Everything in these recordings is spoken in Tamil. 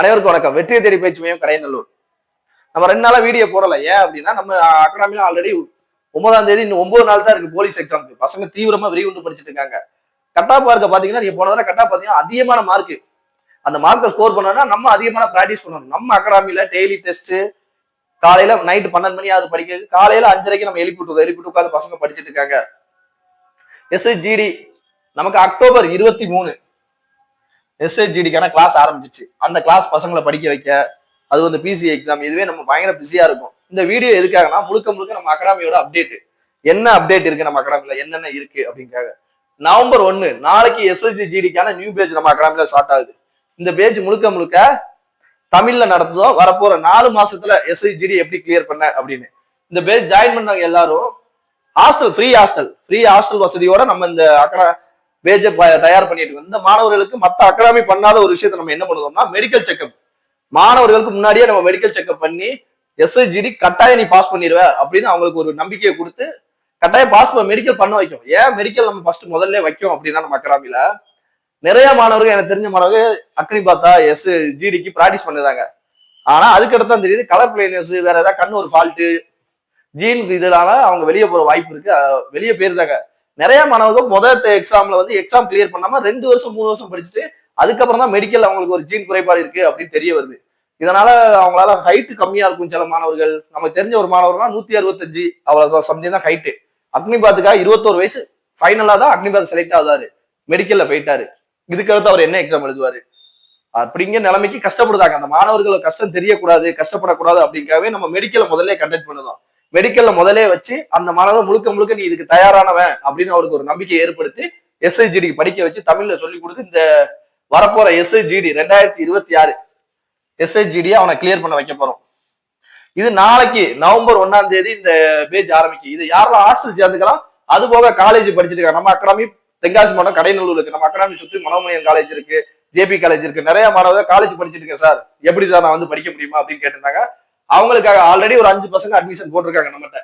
அனைவருக்கும் வணக்கம். வெற்றியை தேடி பயிற்சி மையம் கடையநல்லூர் நம்ம ரெண்டு நாளா வீடியோ போடல. ஏன் அப்படின்னா நம்ம அகாடமில ஆல்ரெடி ஒன்பதாம் தேதி இன்னும் ஒன்பது நாள் தான் இருக்கு போலீஸ் எக்ஸாமுக்கு பசங்க தீவிரமா விரிவுண்டு படிச்சுட்டு இருக்காங்க. கட்டா இருக்க பாத்தீங்கன்னா நீங்க போன தடவை கட்டா பாத்தீங்கன்னா அதிகமான மார்க் அந்த மார்க்கை ஸ்கோர் பண்ணோம்னா நம்ம அதிகமான ப்ராக்டிஸ் பண்ணணும். நம்ம அகாடமில டெய்லி டெஸ்ட் காலையில நைட்டு பன்னெண்டு மணி ஆகுது படிக்கிறது காலையில அஞ்சரைக்கு நம்ம எழுப்பிட்டு எழுப்பிட்டு உட்காந்து பசங்க படிச்சுட்டு இருக்காங்க. எஸ்ஐஜிடி நமக்கு அக்டோபர் இருபத்தி மூணு. எஸ்ஐஜிடிக்கான கிளாஸ் ஆரம்பிச்சிச்சு. அந்த கிளாஸ் பசங்களை படிக்க வைக்க அது வந்து பிசி எக்ஸாம் இதுவே நம்ம பயங்கர பிஸியா இருக்கும். இந்த வீடியோ எதுக்காகனா முழுக்க முழுக்க நம்ம அகாடமியோட அப்டேட் என்ன அப்டேட் இருக்கு நம்ம அகாடமில என்னென்ன இருக்கு அப்படிங்காக நவம்பர் ஒன்னு நாளைக்கு எஸ்எஸ்ஜி ஜிடிக்கான நியூ பேஜ் நம்ம அகாடமில ஸ்டார்ட் ஆகுது. இந்த பேஜ் முழுக்க முழுக்க தமிழ்ல நடந்ததோ வரப்போற நாலு மாசத்துல எஸ்எஸ்ஜிடி எப்படி கிளியர் பண்ண அப்படின்னு. இந்த பேஜ் ஜாயின் பண்ணவங்க எல்லாரும் hostel free hostel free hostel வசதியோட நம்ம இந்த அக்கடா பேஜை தயார் பண்ணிட்டு இந்த மாணவர்களுக்கு மற்ற அகாடமி பண்ணாத ஒரு விஷயத்த நம்ம என்ன பண்ணுவோம்னா மெடிக்கல் செக்அப் மாணவர்களுக்கு முன்னாடியே நம்ம மெடிக்கல் செக்அப் பண்ணி எஸ்ஐஜிடி கட்டாயம் நீ பாஸ் பண்ணிடுவ அப்படின்னு அவங்களுக்கு ஒரு நம்பிக்கையை கொடுத்து கட்டாயம் பாஸ் மெடிக்கல் பண்ண வைக்கும். ஏன் மெடிக்கல் நம்ம ஃபர்ஸ்ட் முதல்ல வைக்கும் அப்படின்னா நம்ம அகாடமியில நிறைய மாணவர்கள் எனக்கு தெரிஞ்ச மாணவர்கள் அக்னி பார்த்தா எஸ் ஜிடிக்கு ப்ராக்டிஸ் பண்ணுறாங்க. ஆனா அதுக்கடுத்து தான் தெரியுது கலர் பிளைனஸ் வேற ஏதாவது கண்ணு ஒரு ஃபால்ட்டு ஜீன் இதனால அவங்க வெளியே போற வாய்ப்பு இருக்கு. வெளியே போயிருந்தாங்க. நிறைய மாணவர்கள் முதல் எக்ஸாம்ல வந்து எக்ஸாம் கிளியர் பண்ணாம ரெண்டு வருஷம் மூணு வருஷம் படிச்சுட்டு அதுக்கப்புறம் தான் மெடிக்கல் அவங்களுக்கு ஒரு ஜீன் குறைபாடு இருக்கு அப்படின்னு தெரிய வருது. இதனால அவங்களால ஹைட்டு கம்மியா இருக்கும் சில மாணவர்கள். நமக்கு தெரிஞ்ச ஒரு மாணவர்னா நூத்தி அறுபத்தஞ்சு அவ்வளவு சம்திங் தான் ஹைட்டு அக்னிபாத்துக்காக இருபத்தோரு வயசு ஃபைனலா தான் அக்னிபாத் செலக்ட் ஆகுதாரு. மெடிக்கல்ல போயிட்டாரு. இதுக்கடுத்து அவர் என்ன எக்ஸாம் எழுதுவாரு? அப்படிங்கிற நிலைமைக்கு கஷ்டப்படுதாங்க அந்த மாணவர்கள் கஷ்டம் தெரியக்கூடாது கஷ்டப்படக்கூடாது அப்படிங்காவே நம்ம மெடிக்கலை முதல்ல கண்டக்ட் பண்ணுதோம் மெடிக்கல்ல முதலே வச்சு அந்த மாணவர் முழுக்க முழுக்க நீ இதுக்கு தயாரானவன் அப்படின்னு அவருக்கு ஒரு நம்பிக்கையை ஏற்படுத்தி எஸ்ஐஜிடிக்கு படிக்க வச்சு தமிழ்ல சொல்லி கொடுத்து இந்த வரப்போற எஸ்ஐஜிடி ரெண்டாயிரத்தி இருபத்தி ஆறு எஸ்ஐஜிடியை அவனை கிளியர் பண்ண வைக்க போறோம். இது நாளைக்கு நவம்பர் ஒன்னாம் தேதி இந்த பேஜ் ஆரம்பிக்கும். இது யாரெல்லாம் ஹாஸ்டல் சேர்ந்துக்கலாம்? அது போக காலேஜ் படிச்சிட்டு இருக்காங்க. நம்ம அகாடமி தென்காசி மாவட்டம் கடைநல்லூர் இருக்கு நம்ம அகாடமி சுற்றி மனோமணியன் காலேஜ் இருக்கு ஜேபி காலேஜ் இருக்கு. நிறைய மாணவர்கள் காலேஜ் படிச்சிட்டு இருக்கேன் சார். எப்படி சார் நான் வந்து படிக்க முடியுமா அப்படின்னு கேட்டிருந்தாங்க. அவங்களுக்காக ஆல்ரெடி ஒரு அஞ்சு பசங்க அட்மிஷன் போட்டிருக்காங்க நம்மகிட்ட.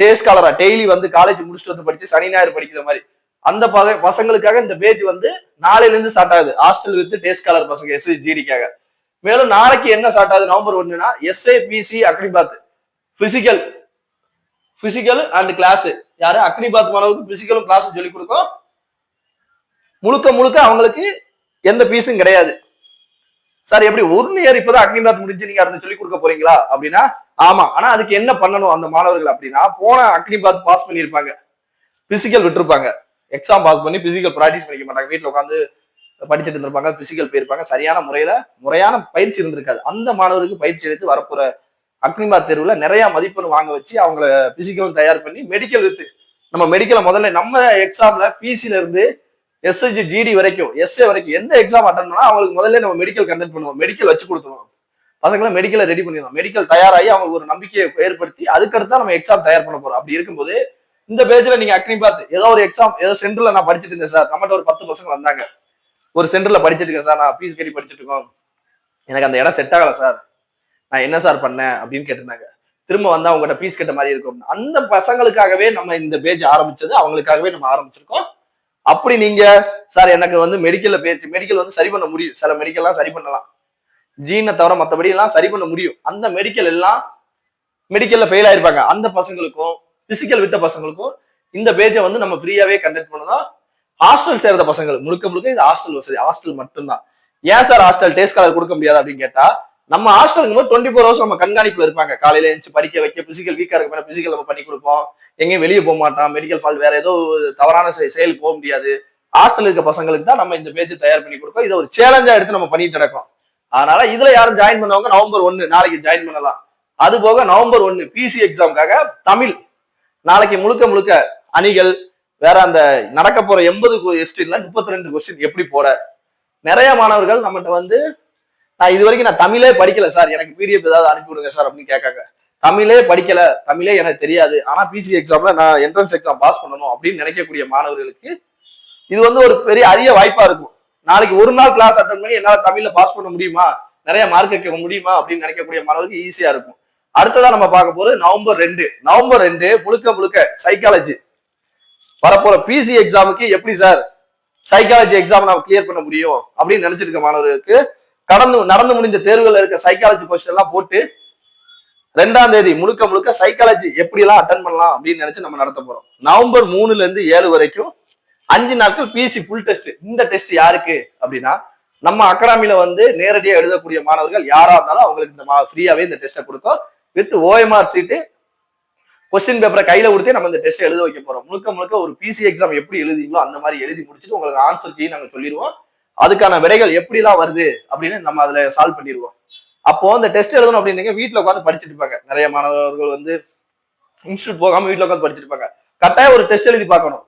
டேஸ் காலரா டெய்லி வந்து காலேஜ் முடிச்சுட்டு வந்து படிச்சு சனி ஞாயிறு படிக்கிற மாதிரி. அந்த பசங்களுக்காக இந்த பேஜ் வந்து நாளையில இருந்து ஸ்டார்ட் ஆகுது. ஹாஸ்டல் வித் டேஸ் காலர் பசங்க எஸ் ஜிடிக்காக மேலும் நாளைக்கு என்ன ஸ்டார்ட் ஆகுது? November ஒண்ணுனா SIPC Agnipath physical physical and class யாரு? அக்னிபாத் மாணவருக்கு பிசிக்கலும் கிளாஸ் சொல்லி கொடுக்கும். முழுக்க முழுக்க அவங்களுக்கு எந்த ஃபீஸும் கிடையாது. சார் எப்படி ஒரு இயர் இப்பதான் அக்னிபாத் முடிஞ்சு நீங்க அதை சொல்லி கொடுக்க போறீங்களா? அப்படின்னா ஆமா. ஆனா அதுக்கு என்ன பண்ணணும் அந்த மாணவர்கள் அப்படின்னா போன அக்னிபாத் பாஸ் பண்ணியிருப்பாங்க. பிசிக்கல் விட்டுருப்பாங்க. எக்ஸாம் பாஸ் பண்ணி பிசிக்கல் ப்ராக்டிஸ் பண்ணிக்க மாட்டாங்க. வீட்டுல உட்காந்து படிச்சுட்டு இருந்திருப்பாங்க பிசிக்கல் போயிருப்பாங்க. சரியான முறையில முறையான பயிற்சி இருந்திருக்காது. அந்த மாணவருக்கு பயிற்சி எடுத்து வரப்போற அக்னிபாத் தேர்வுல நிறைய மதிப்பெண் வாங்க வச்சு அவங்கள பிசிக்கலும் தயார் பண்ணி மெடிக்கல் வித்து. நம்ம மெடிக்கலை முதல்ல நம்ம எக்ஸாம்ல பிசில இருந்து எஸ்எஸ்ஜி ஜிடி வரைக்கும் எஸ்ஏ வரைக்கும் எந்த எக்ஸாம் அட்டன் பண்ணா அவங்களுக்கு முதல்ல நம்ம மெடிக்கல் கண்டக்ட் பண்ணுவோம். மெடிக்கல் வச்சு கொடுத்துருவோம். பசங்களை மெடிக்கலை ரெடி பண்ணிடுவோம் மெடிக்கல் தயாராகி அவங்களுக்கு ஒரு நம்பிக்கையை ஏற்படுத்தி அதுக்கடுத்து நம்ம எக்ஸாம் தயார் பண்ண போறோம். அப்படி இருக்கும்போது இந்த பேஜ்ல நீங்க அக்னி பார்த்து ஏதோ ஒரு எக்ஸாம் ஏதோ சென்டர்ல நான் படிச்சுட்டு இருந்தேன் சார் நம்மகிட்ட ஒரு பத்து பசங்க வந்தாங்க. ஒரு சென்டர்ல படிச்சுட்டு இருக்கேன் சார் நான் ஃபீஸ் கட்டி படிச்சுட்டு இருக்கோம். எனக்கு அந்த இடம் செட் ஆகல சார் நான் என்ன சார் பண்ணேன் அப்படின்னு கேட்டிருந்தாங்க. திரும்ப வந்தா அவங்ககிட்ட ஃபீஸ் கட்ட மாதிரி இருக்கும். அந்த பசங்களுக்காகவே நம்ம இந்த பேஜ் ஆரம்பிச்சது அவங்களுக்காகவே நம்ம ஆரம்பிச்சிருக்கோம். அப்படி நீங்க சார் எனக்கு வந்து மெடிக்கல்ல பேச்சு மெடிக்கல் வந்து சரி பண்ண முடியும். சில மெடிக்கல்லாம் சரி பண்ணலாம். ஜீனை தவிர மற்றபடி எல்லாம் சரி பண்ண முடியும். அந்த மெடிக்கல் எல்லாம் மெடிக்கல்ல ஃபெயில் ஆயிருப்பாங்க. அந்த பசங்களுக்கும் பிசிக்கல் வித்த பசங்களுக்கும் இந்த பேஜை வந்து நம்ம ஃப்ரீயாவே கண்டக்ட் பண்ணலாம் ஹாஸ்டல் சேர்ந்த பசங்கள் முழுக்க முழுக்க இது ஹாஸ்டல் வசதி ஹாஸ்டல் மட்டும்தான். ஏன் சார் ஹாஸ்டல் டேஸ்ட் காலர் கொடுக்க முடியாது அப்படின்னு கேட்டா நம்ம ஹாஸ்டலுக்கு போது டுவெண்ட்டி ஃபோர் ஹவர்ஸ் நம்ம கண்காணிப்புல இருப்பாங்க. காலையில எழுந்து படிக்க வைக்க பிசிக்கல் வீக்கா இருக்க மாதிரி பிசிக்கல் நம்ம பண்ணி கொடுப்போம். எங்கேயும் வெளியே போக மாட்டான். மெடிக்கல் ஃபால் வேற ஏதோ தவறான செ- செயலுக்கு போக முடியாது. ஹாஸ்டல் இருக்க பசங்களுக்கு தான் நம்ம இந்த பேஜ் தயார் பண்ணி கொடுப்போம். இதை ஒரு சேலஞ்சா எடுத்து நம்ம பண்ணிட்டு நடக்கோம். அதனால இதுல யாரும் ஜாயின் பண்ணவங்க நவம்பர் ஒன்னு நாளைக்கு ஜாயின் பண்ணலாம். அது போக நவம்பர் ஒன்னு பிசி எக்ஸாமுக்காக தமிழ். நாளைக்கு முழுக்க முழுக்க அணிகள் வேற அந்த நடக்க போற எண்பது கொஸ்டின்ல முப்பத்தி ரெண்டு கொஸ்டின் எப்படி போற நிறைய மாணவர்கள் நம்மகிட்ட வந்து நான் இது வரைக்கும் நான் தமிழே படிக்கல சார். எனக்கு பிடிஎஃப் ஏதாவது அனுப்பி விடுங்க சார் அப்படின்னு கேட்காங்க. தமிழே படிக்கல. தமிழே எனக்கு தெரியாது. ஆனா பிசி எக்ஸாம்ல நான் என்ட்ரன்ஸ் எக்ஸாம் பாஸ் பண்ணணும் அப்படின்னு நினைக்கக்கூடிய மாணவர்களுக்கு இது வந்து ஒரு பெரிய அரிய வாய்ப்பா இருக்கும். நாளைக்கு ஒரு நாள் கிளாஸ் அட்டன் பண்ணி என்னால் தமிழ்ல பாஸ் பண்ண முடியுமா? நிறைய மார்க் வைக்க முடியுமா? அப்படின்னு நினைக்கக்கூடிய மாணவருக்கு ஈஸியா இருக்கும். அடுத்ததா நம்ம பார்க்க போறது நவம்பர் ரெண்டு. நவம்பர் ரெண்டு முழுக்க முழுக்க சைக்காலஜி வரப்போற பிசி எக்ஸாமுக்கு எப்படி சார் சைக்காலஜி எக்ஸாம் நம்ம கிளியர் பண்ண முடியும் அப்படின்னு நினைச்சிருக்க மாணவர்களுக்கு கடந்து நடந்து முடிஞ்ச தேர்வுல இருக்க சைக்காலஜி கொஸ்டின் எல்லாம் போட்டு ரெண்டாம் தேதி முழுக்க முழுக்க சைக்காலஜி எப்படி எல்லாம் அட்டன் பண்ணலாம் அப்படின்னு நினைச்சு நம்ம நடத்த போறோம். நவம்பர் மூணுல இருந்து ஏழு வரைக்கும் அஞ்சு நாட்கள் பிசி ஃபுல் டெஸ்ட் இந்த டெஸ்ட் யாருக்கு அப்படின்னா நம்ம அகாடமியில வந்து நேரடியாக எழுதக்கூடிய மாணவர்கள் யாரா இருந்தாலும் அவங்களுக்கு இந்த ஃப்ரீயாவே இந்த டெஸ்ட்டை கொடுத்தோம். வித் ஓஎம்ஆர் சீட்டு கொஸ்டின் பேப்பரை கையில கொடுத்தே நம்ம இந்த டெஸ்ட் எழுத வைக்க போறோம். முழுக்க முழுக்க ஒரு பிசி எக்ஸாம் எப்படி எழுதிங்களோ அந்த மாதிரி எழுதி முடிச்சுட்டு உங்களுக்கு ஆன்சர் கீ நாங்கள் சொல்லிடுவோம். அதுக்கான விடைகள் எப்படிலாம் வருது அப்படின்னு நம்ம அதுல சால்வ் பண்ணிடுவோம். அப்போ அந்த டெஸ்ட் எழுதணும் அப்படின்னீங்க வீட்டுல உட்காந்து படிச்சுட்டு இருப்பாங்க. நிறைய மாணவர்கள் வந்து இன்ஸ்டியூட் போகாம வீட்டுல உட்காந்து படிச்சுட்டு இருப்பாங்க. கட்டாயம் ஒரு டெஸ்ட் எழுதி பார்க்கணும்.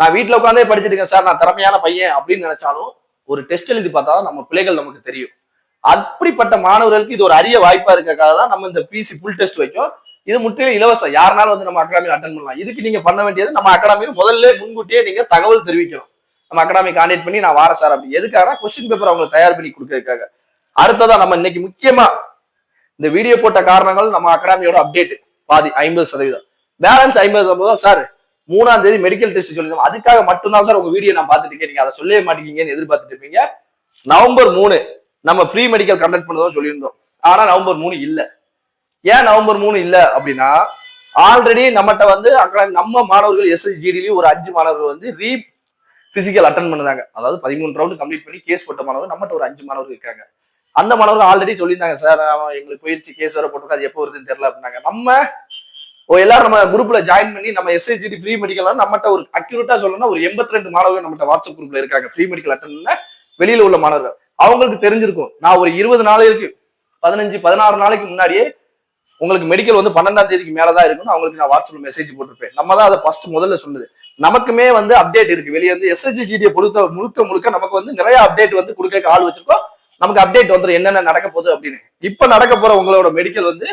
நான் வீட்டுல உட்காந்தே படிச்சுட்டு இருக்கேன் சார் நான் திறமையான பையன் அப்படின்னு நினைச்சாலும் ஒரு டெஸ்ட் எழுதி பார்த்தா தான் நம்ம பிள்ளைகள் நமக்கு தெரியும். அப்படிப்பட்ட மாணவர்களுக்கு இது ஒரு அரிய வாய்ப்பா இருக்கிறக்காக தான் நம்ம இந்த பிசி ஃபுல் டெஸ்ட் வைக்கும். இது முற்றிலும் இலவசம். யாருனாலும் வந்து நம்ம அகாடமியில் அட்டன் பண்ணலாம். இதுக்கு நீங்க பண்ண வேண்டியது நம்ம அகாடமியில் முதல்ல முன்கூட்டியே நீங்க தகவல் தெரிவிக்கணும். நம்ம அகாடமி கான்டாக்ட் பண்ணி நான் வார சார் அப்படி எதுக்காக கொஸ்டின் பேப்பர் அவங்களுக்கு தயார் பண்ணி கொடுக்கறதுக்காக. அடுத்ததா நம்ம இன்னைக்கு முக்கியமா இந்த வீடியோ போட்ட காரணங்கள் நம்ம அகாடமியோட அப்டேட் பாதி ஐம்பது சதவீதம். பேலன்ஸ் ஐம்பது சதவீதம் சார் மூணாம் தேதி மெடிக்கல் டெஸ்ட் சொல்லிருந்தோம் அதுக்காக மட்டும்தான் சார் உங்க வீடியோ நான் பார்த்துட்டு இருக்கேன். நீங்க அதை சொல்லவே மாட்டேங்கன்னு எதிர்பார்த்துட்டு இருப்பீங்க. நவம்பர் மூணு நம்ம ஃப்ரீ மெடிக்கல் கண்டக்ட் பண்ணதும் சொல்லியிருந்தோம். ஆனா நவம்பர் மூணு இல்ல. ஏன் நவம்பர் மூணு இல்ல அப்படின்னா ஆல்ரெடி நம்மகிட்ட வந்து அக்கா- நம்ம மாணவர்கள் எஸ்எஸ்ஜிடிலையும் ஒரு அஞ்சு மாணவர்கள் வந்து ரீ பிசிக்கல் அட்டன் பண்ணுறாங்க அதாவது பதிமூணு ரவுண்ட் கம்ப்ளீட் பண்ணி கேஸ் போட்ட மாணவர் நம்மகிட்ட ஒரு அஞ்சு மாணவர்கள் இருக்காங்க. அந்த மாணவர்கள் ஆல்ரெடி சொல்லியிருந்தாங்க சார் எங்களுக்கு போயிடுச்சு கேஸ் வர போட்டிருக்கோம் அது எப்போ வருதுன்னு தெரியல அப்படின்னாங்க. நம்ம ஓ எல்லாரும் நம்ம குரூப்ல ஜாயின் பண்ணி நம்ம எஸ்ஐஜிடி ஃப்ரீ மெடிக்கல் நம்மகிட்ட ஒரு அக்யூரேட்டா சொல்லணும்னா ஒரு எண்பத்தி ரெண்டு மாணவர்கள் நம்மகிட்ட வாட்ஸ்அப் குரூப்ல இருக்காங்க ஃப்ரீ மெடிக்கல் அட்டன் வெளியில உள்ள மாணவர்கள். அவங்களுக்கு தெரிஞ்சிருக்கும். நான் ஒரு இருபது நாளைக்கு பதினஞ்சு பதினாறு நாளைக்கு முன்னாடியே உங்களுக்கு மெடிக்கல் வந்து பன்னெண்டாம் தேதிக்கு மேலதான் இருக்குன்னு அவங்களுக்கு நான் வாட்ஸ்அப்ல மெசேஜ் போட்டிருப்பேன். நம்ம தான் அதை ஃபர்ஸ்ட் முதல்ல சொன்னது நமக்குமே வந்து அப்டேட் இருக்கு. வெளியே வந்து எஸ்எஸ்ஜிடியை பொறுத்த முழுக்க முழுக்க நமக்கு வந்து நிறைய அப்டேட் வந்து கொடுக்க ஆள் வச்சிருக்கோம். நமக்கு அப்டேட் வந்துடும் என்னென்ன நடக்க போகுது அப்படின்னு. இப்ப நடக்க போற உங்களோட மெடிக்கல் வந்து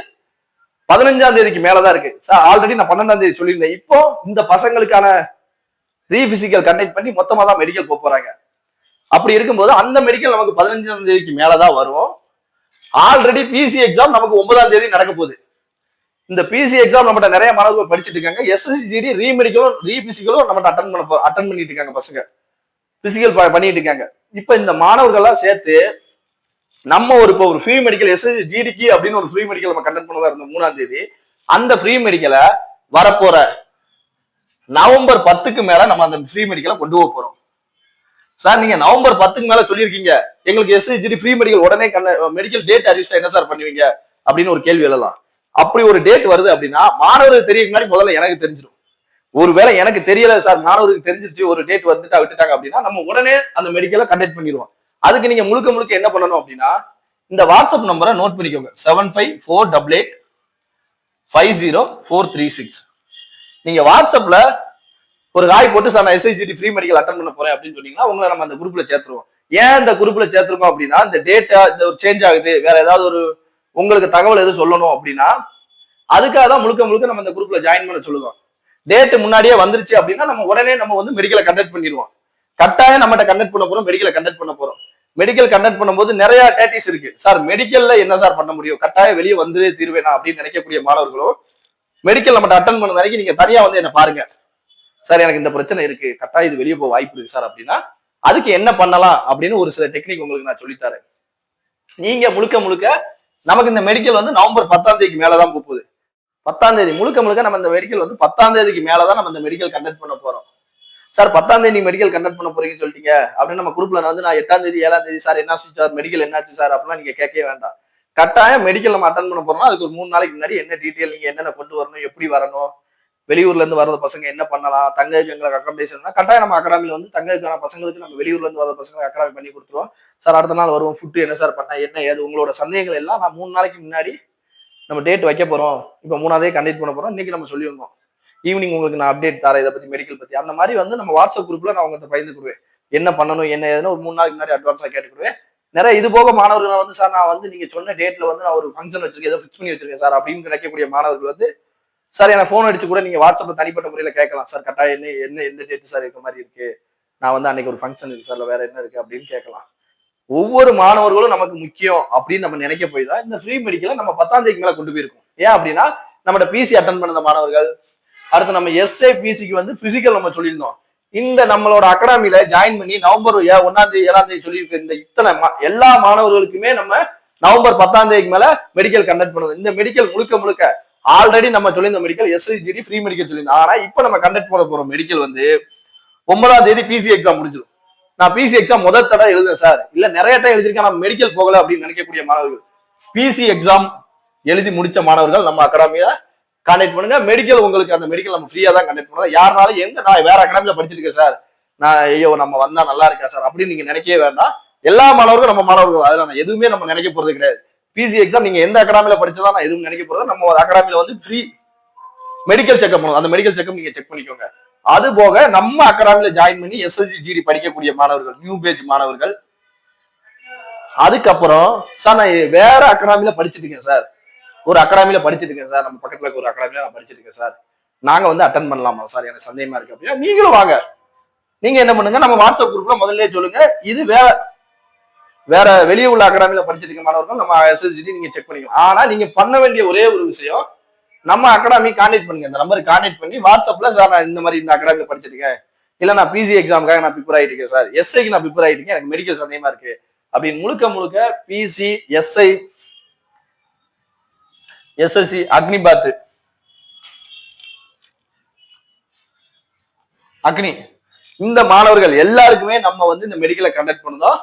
பதினஞ்சாம் தேதிக்கு மேலதான் இருக்கு. சார் ஆல்ரெடி நான் பன்னெண்டாம் தேதி சொல்லியிருந்தேன். இப்போ இந்த பசங்களுக்கான ரீபிசிக்கல் கண்டக்ட் பண்ணி மொத்தமா தான் மெடிக்கல் போக போறாங்க. அப்படி இருக்கும்போது அந்த மெடிக்கல் நமக்கு பதினஞ்சாம் தேதிக்கு மேலதான் வரும். ஆல்ரெடி பிசி எக்ஸாம் நமக்கு ஒன்பதாம் தேதி நடக்க போகுது. இந்த பிசி எக்ஸாம் நம்மகிட்ட நிறைய மாணவர்கள் படிச்சுட்டு இருக்காங்க. எஸ்எஸ்ஜிடி ரீ மெடிக்கலும் ரீ பிசிக்கலும் நம்மகிட்ட அட்டன் பண்ண அட்டன் பண்ணிட்டு இருக்காங்க பசங்க. பிசிக்கல் பண்ணிட்டு இருக்காங்க. இப்ப இந்த மாணவர்கள்லாம் சேர்த்து நம்ம ஒரு இப்போ ஒரு ஃப்ரீ மெடிக்கல் எஸ்எஸ்சி ஜிடிக்கு அப்படின்னு ஒரு ஃப்ரீ மெடிக்கல் நம்ம கண்டக்ட் பண்ணதா இருந்தோம் மூணாம் தேதி. அந்த ஃப்ரீ மெடிக்கலை வரப்போற நவம்பர் பத்துக்கு மேல நம்ம அந்த ஃப்ரீ மெடிக்கலை கொண்டு போக போறோம். சார் நீங்க நவம்பர் பத்துக்கு மேல சொல்லியிருக்கீங்க. எங்களுக்கு எஸ்எஸ்ஜிடி ஃப்ரீ மெடிக்கல் உடனே மெடிக்கல் டேட் அறிவிச்சா என்ன சார் பண்ணுவீங்க? அப்படின்னு ஒரு கேள்வி எழலாம் அப்படி ஒரு டேட் வருது அப்படின்னா மாணவருக்கு தெரிய முன்னாடி முதல்ல எனக்கு தெரிஞ்சிடும் ஒருவேளை எனக்கு தெரியல சார் மாணவருக்கு தெரிஞ்சிருச்சு ஒரு டேட் வந்துட்டா விட்டுட்டாங்க அப்படின்னா நம்ம உடனே அந்த மெடிக்கலை கண்டக்ட் பண்ணிடுவோம். அதுக்கு நீங்க முழுக்க முழுக்க என்ன பண்ணணும் அப்படின்னா இந்த வாட்ஸ்அப் நம்பரை நோட் பண்ணிக்கோங்க. Seven five four double eight five zero four three six நீங்க வாட்ஸ்அப்ல ஒரு ராய் போட்டு சார் நான் எஸ்ஐசிடி ஃப்ரீ மெடிக்கல் அட்டன் பண்ண போறேன் அப்படின்னு சொன்னீங்கன்னா உங்களை நம்ம அந்த குரூப்ல சேர்த்துருவோம். ஏன் இந்த குரூப்ல சேர்த்துருக்கோம் அப்படின்னா இந்த டேட்டா இந்த ஒரு சேஞ்ச் ஆகுது வேற ஏதாவது ஒரு உங்களுக்கு தகவல் எதுவும் சொல்லணும் அப்படின்னா அதுக்காக தான் முழுக்க முழுக்க நம்ம இந்த குரூப்ல ஜாயின் பண்ண சொல்லுவோம் டேட் முன்னாடியே வந்துருச்சு அப்படின்னா நம்ம உடனே நம்ம வந்து மெடிக்கலை கண்டக்ட் பண்ணிடுவோம். கட்டாயம் நம்மகிட்ட கண்டக்ட் பண்ண போறோம் மெடிக்கலை கண்டக்ட் பண்ண போறோம். மெடிக்கல் கண்டக்ட் பண்ணும்போது நிறைய டேட்டிஸ் இருக்கு. சார் மெடிக்கல்ல என்ன சார் பண்ண முடியும்? கட்டாயம் வெளியே வந்து தீர்வேனா அப்படின்னு நினைக்கக்கூடிய மாணவர்களோ மெடிக்கல் நம்மகிட்ட அட்டன் பண்ண வரைக்கும் நீங்க தனியா வந்து என்ன பாருங்க. சார் எனக்கு இந்த பிரச்சனை இருக்கு. கட்டாயம் இது வெளியே போக வாய்ப்பு இருக்கு சார் அப்படின்னா அதுக்கு என்ன பண்ணலாம் அப்படின்னு ஒரு சில டெக்னிக் உங்களுக்கு நான் சொல்லித்தரேன் நீங்க முழுக்க முழுக்க நமக்கு இந்த மெடிக்கல் வந்து நவம்பர் பத்தாம் தேதிக்கு மேலதான் போகுது பத்தாம் தேதி முழுக்க முழுக்க நம்ம இந்த மெடிக்கல் வந்து பத்தாம் தேதிக்கு மேலதான் நம்ம இந்த மெடிக்கல் கண்டக்ட் பண்ண போறோம். சார் பத்தாம் தேதி மெடிக்கல் கண்டக்ட் பண்ண போறீங்கன்னு சொல்லிட்டீங்க. அப்படின்னு நம்ம குரூப்ல வந்து நான் எட்டாம் தேதி ஏழாம் தேதி சார் என்ன சார் மெடிக்கல் என்னாச்சு சார் அப்படிலாம் நீங்க கேட்கவே வேண்டாம். கட்டாயம் மெடிக்கல் நம்ம அட்டன் பண்ண போறோம் அதுக்கு ஒரு மூணு நாளைக்கு முன்னாடி என்ன டீட்டெயில் நீங்க என்னென்ன கொண்டு வரணும் எப்படி வரணும் வெளியூர்ல இருந்து வர்ற பசங்க என்ன பண்ணலாம் தங்கருக்கு எங்களுக்கு அக்காமடேஷன் கட்டாயம் நம்ம அகாடமியில் வந்து தங்கருக்கான பசங்களுக்கு நம்ம வெளியூர்ல இருந்து வர பசங்களை அகாடமி பண்ணி கொடுத்துருவோம். சார் அடுத்த நாள் வருவோம் ஃபுட்டு என்ன சார் பண்ண என்ன ஏது உங்களோட சந்தேகங்கள் எல்லாம் நான் மூணு நாளைக்கு முன்னாடி நம்ம டேட் வைக்க போறோம். இப்போ மூணாவதே கண்டக்ட் பண்ண போறோம். இன்னைக்கு நம்ம சொல்லியிருந்தோம். ஈவினிங் உங்களுக்கு நான் அப்டேட் தரேன் இதை பத்தி மெடிக்கல் பத்தி. அந்த மாதிரி வந்து நம்ம வாட்ஸ்அப் குரூப்ல நான் உங்கள்கிட்ட கொடுவேன் என்ன பண்ணணும் என்ன ஏதுன்னு ஒரு மூணு நாளைக்கு முன்னாடி அட்வான்ஸா கேட்டுக்கிடுவேன் நிறைய இது போக மாணவர்கள் வந்து சார் நான் வந்து நீங்க சொன்ன டேட்ல வந்து நான் ஒரு ஃபங்க்ஷன் வச்சிருக்கேன் ஏதோ ஃபிக்ஸ் பண்ணி வச்சிருக்கேன் சார். அப்படின்னு கிடைக்கக்கூடிய மாணவர்கள் வந்து சார் எனக்கு ஃபோன் அடிச்சு கூட நீங்க வாட்ஸ்அப்ல தனிப்பட்ட முறையில கேட்கலாம். சார் கட்டாயம் என்ன என்ன எந்த டேட் சார் இருக்க மாதிரி இருக்கு? நான் வந்து அன்னைக்கு ஒரு ஃபங்க்ஷன் இருக்கு சார் வேற என்ன இருக்கு அப்படின்னு கேட்கலாம். ஒவ்வொரு மாணவர்களும் நமக்கு முக்கியம் அப்படின்னு நம்ம நினைக்க போய் தான் இந்த ஃப்ரீ மெடிக்கலை நம்ம பத்தாம் தேதி மேல கொண்டு போயிருக்கோம். ஏன் அப்படின்னா நம்மளோட பிசி அட்டன் பண்ண மாணவர்கள் அடுத்து நம்ம எஸ்ஏ பிசிக்கு வந்து பிசிக்கல் நம்ம சொல்லியிருந்தோம். இந்த நம்மளோட அகாடமியில ஜாயின் பண்ணி நவம்பர் ஏ- தேதி ஏழாம் தேதி சொல்லியிருக்க இந்த இத்தனை எல்லா மாணவர்களுக்குமே நம்ம நவம்பர் பத்தாம் தேதிக்கு மேல மெடிக்கல் கண்டக்ட் பண்ணுவோம் இந்த மெடிக்கல் முழுக்க முழுக்க ஆல்ரெடி நம்ம சொல்லியிருந்த மெடிக்கல் எஸ்ஐஜிடி ஃப்ரீ மெடிக்கல் சொல்லியிருந்தோம் ஆனா இப்போ நம்ம கண்டக்ட் பண்ண போற மெடிக்கல் வந்து ஒன்பதாம் தேதி பிசி எக்ஸாம் முடிஞ்சிடும் நான் பிசி எக்ஸாம் முதல் தடவை எழுதுறேன் சார் இல்ல நிறைய டைம் எழுதிருக்கேன் நான் மெடிக்கல் போகல அப்படின்னு நினைக்கக்கூடிய மாணவர்கள். பிசி எக்ஸாம் எழுதி முடிச்ச மாணவர்கள் நம்ம அகாடமியை கான்டாக்ட் பண்ணுங்க. மெடிக்கல் உங்களுக்கு அந்த மெடிக்கல் நம்ம ஃப்ரீயா தான் கண்டக்ட் பண்ணுவோம் யாருனாலும் எங்க நான் வேற அகாடமில படிச்சிருக்கேன் சார் நான் ஐயோ நம்ம வந்தா நல்லா இருக்கா சார் அப்படின்னு நீங்க நினைக்கவே வேண்டாம். எல்லா மாணவர்களும் நம்ம மாணவர்கள். அதில் எதுவுமே நம்ம நினைக்க போறது கிடையாது. பிசி எக்ஸாம் நீங்க எந்த அகாடமில படிச்சதா நான் எதுவும் நினைக்க போறது நம்ம அகாடமில வந்து ஃப்ரீ மெடிக்கல் செக்அப் பண்ணுவோம் அந்த மெடிக்கல் செக்அப் நீங்க செக் பண்ணிக்கோங்க. அது போக நம்ம அகாடமில ஜாயின் பண்ணி எஸ்எஸ்சி ஜிடி படிக்கக்கூடிய மாணவர்கள் நியூ பேஜ் மாணவர்கள். அதுக்கப்புறம் சார் நான் வேற அகாடமில படிச்சுட்டு இருக்கேன் சார் ஒரு அகாடமில படிச்சுட்டு இருக்கேன் சார் நம்ம பக்கத்துல இருக்க ஒரு அகாடமில நான் படிச்சுட்டு இருக்கேன் சார் நாங்க வந்து அட்டன் பண்ணலாமா சார் எனக்கு சந்தேகமா இருக்கு அப்படின்னா நீங்களும் வாங்க. நீங்க என்ன பண்ணுங்க நம்ம வாட்ஸ்அப் குரூப்ல முதல்ல சொல்லுங்க. இது வேற வேற வெளியே உள்ள அகாடமியில படிச்சிருக்க மாணவர்கள் நம்ம எஸ்எஸ்டி நீங்க செக் பண்ணிக்கலாம். ஆனா நீங்க பண்ண வேண்டிய ஒரே ஒரு விஷயம் நம்ம அகாடமி கான்டாக்ட் பண்ணுங்க. இந்த நம்பருக்கு கான்டாக்ட் பண்ணி வாட்ஸ்அப்ல சார் நான் இந்த மாதிரி இந்த அகாடமியில படிச்சிருக்கேன் இல்ல நான் பிசி எக்ஸாமுக்காக நான் ப்ரிப்பேர் ஆயிட்டு இருக்கேன் சார். எஸ்ஐக்கு நான் ப்ரிப்பேர் ஆயிட்டு இருக்கேன். எனக்கு மெடிக்கல் சந்தேகமா இருக்கு. அப்படின்னு முழுக்க முழுக்க பிசி எஸ்ஐ எஸ்எஸ்சி அக்னிபாத் அக்னி இந்த மாணவர்கள் எல்லாருக்குமே நம்ம வந்து இந்த மெடிக்கலை கண்டக்ட் பண்ணுதோம்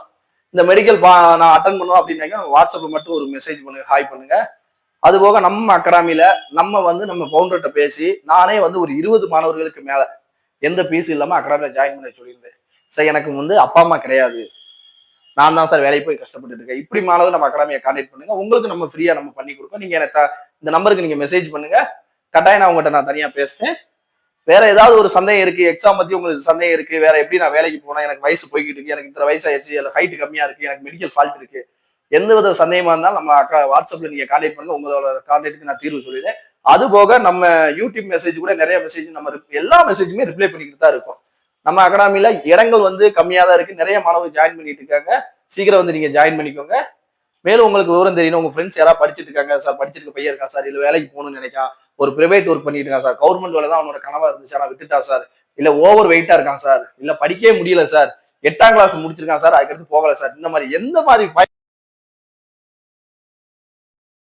இந்த மெடிக்கல் நான் அட்டன் பண்ணுவோம் அப்படின்னாக்க வாட்ஸ்அப்பில் மட்டும் ஒரு மெசேஜ் பண்ணுங்க ஹாய் பண்ணுங்க. அது போக நம்ம அகாடமியில நம்ம வந்து நம்ம ஃபவுண்டர்கிட்ட பேசி நானே வந்து ஒரு இருபது மாணவர்களுக்கு மேல எந்த பீஸும் இல்லாம அகாடமியில ஜாயின் பண்ண சொல்லியிருந்தேன். சார் எனக்கு வந்து அப்பா அம்மா கிடையாது. நான் தான் சார் வேலைக்கு போய் கஷ்டப்பட்டு இருக்கேன். இப்படி மாணவர் நம்ம அகாடமியை கான்டாக்ட் பண்ணுங்க. உங்களுக்கு நம்ம ஃப்ரீயா நம்ம பண்ணி கொடுக்கோம் நீங்க எனக்கு த- இந்த நம்பருக்கு நீங்க மெசேஜ் பண்ணுங்க. கட்டாயம் நான் உங்கள்கிட்ட நான் தனியா பேசுறேன். வேற ஏதாவது ஒரு சந்தேகம் இருக்கு? எக்ஸாம் பத்தி உங்களுக்கு சந்தேகம் இருக்கு? வேற எப்படி நான் வேலைக்கு போனேன் எனக்கு வயசு போய்கிட்டு இருக்கு. எனக்கு இத்தனை வயசு இல்லை ஹைட் கம்மியா இருக்கு. எனக்கு மெடிக்கல் ஃபால்ட் இருக்கு. எந்த வித சந்தேகமா இருந்தாலும் நம்ம அக்கா வாட்ஸ்அப்ல நீங்க கான்டாக்ட் பண்ணுங்க. உங்களோட கான்டாக்ட்டுக்கு நான் தீர்வு சொல்லிடுறேன். அது போக நம்ம யூடியூப் மெசேஜ் கூட நிறைய மெசேஜ் நம்ம எல்லா மெசேஜுமே ரிப்ளை பண்ணிக்கிட்டு தான் இருக்கும். நம்ம அகாடமியில இடங்கள் வந்து கம்மியா தான் இருக்கு. நிறைய மாணவர்கள் ஜாயின் பண்ணிட்டு இருக்காங்க. சீக்கிரம் வந்து நீங்க ஜாயின் பண்ணிக்கோங்க. மேலும் உங்களுக்கு விவரம் தெரியணும். உங்க ஃப்ரெண்ட்ஸ் யாராவது படிச்சிட்டு இருக்காங்க சார் படிச்சிருக்க பையன் இருக்கா சார் இல்ல வேலைக்கு போகணும்னு நினைக்கா ஒரு பிரைவேட் ஒர்க் பண்ணிட்டு இருக்கான் சார் கவர்மெண்ட் வேலை தான் அவனோட கனவா இருந்துச்சு. ஆனா விட்டுட்டா சார் இல்ல ஓவர் வெயிட்டா இருக்கான் சார் இல்ல படிக்கவே முடியல சார் எட்டாம் கிளாஸ் முடிச்சிருக்கான் சார் அதுக்கடுத்து போகல சார் இந்த மாதிரி எந்த மாதிரி